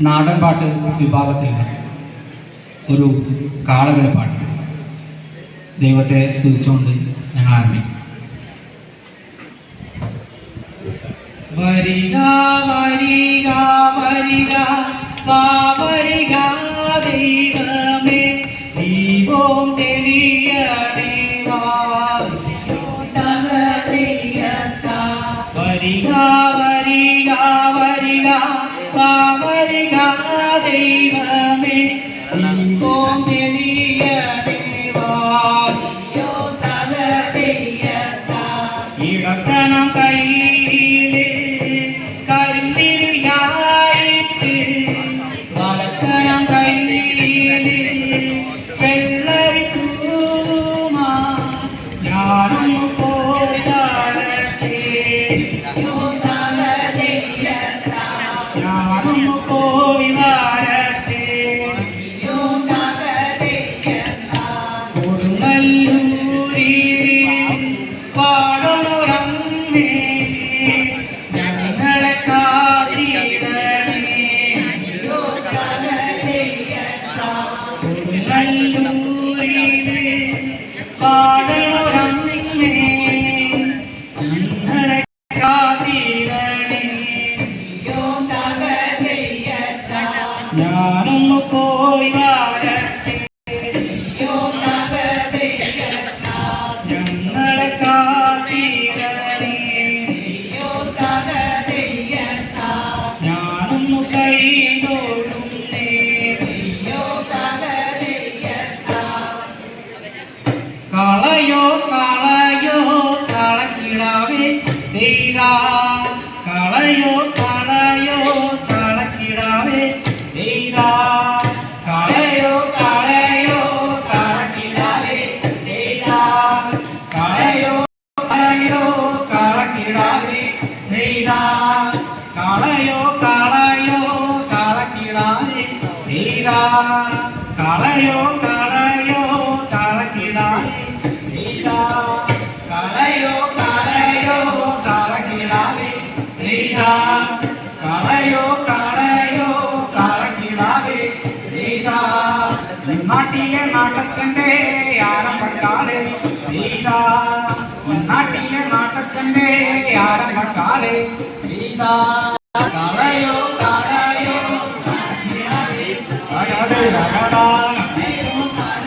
നാടൻ പാട്ട് വിഭാഗത്തിൽ ഒരു കാളകളി പാട്ട് ദൈവത്തെ സ്തുതിച്ചുകൊണ്ട് ഞങ്ങൾ ആരംഭിക്കും. വരിക വരിക വരിക വരിക ദൈവമേ ദീപം തെളിയണേ தெய்வமே நீங்கோம் தெரிய தேவாயோ தல தெய்யத்தா இடத்தனம் கையிலே கருந்திரியாயிட்டு வளர்த்தனம் கையிலே வெள்ளரி கூமா யாரும் போயா Thank you. காளையோ காளையோ காலக்கிடாவே தெய்தா காளையோ காளையோ காலக்கிடாவே தெய்தா காளையோ காளையோ காலக்கிடாவே தெய்தா காளையோ காளையோ காலக்கிடாவே தெய்தா காளையோ காளையோ காலக்கிடாவே தெய்தா காளையோ காளையோ நாட்டிய நாட்டச்சண்டே ஆரம்பக்காலே நீதா நாட்டிய நாட்டச்சண்டே ஆரம்பக்காலே நீதா கலையோ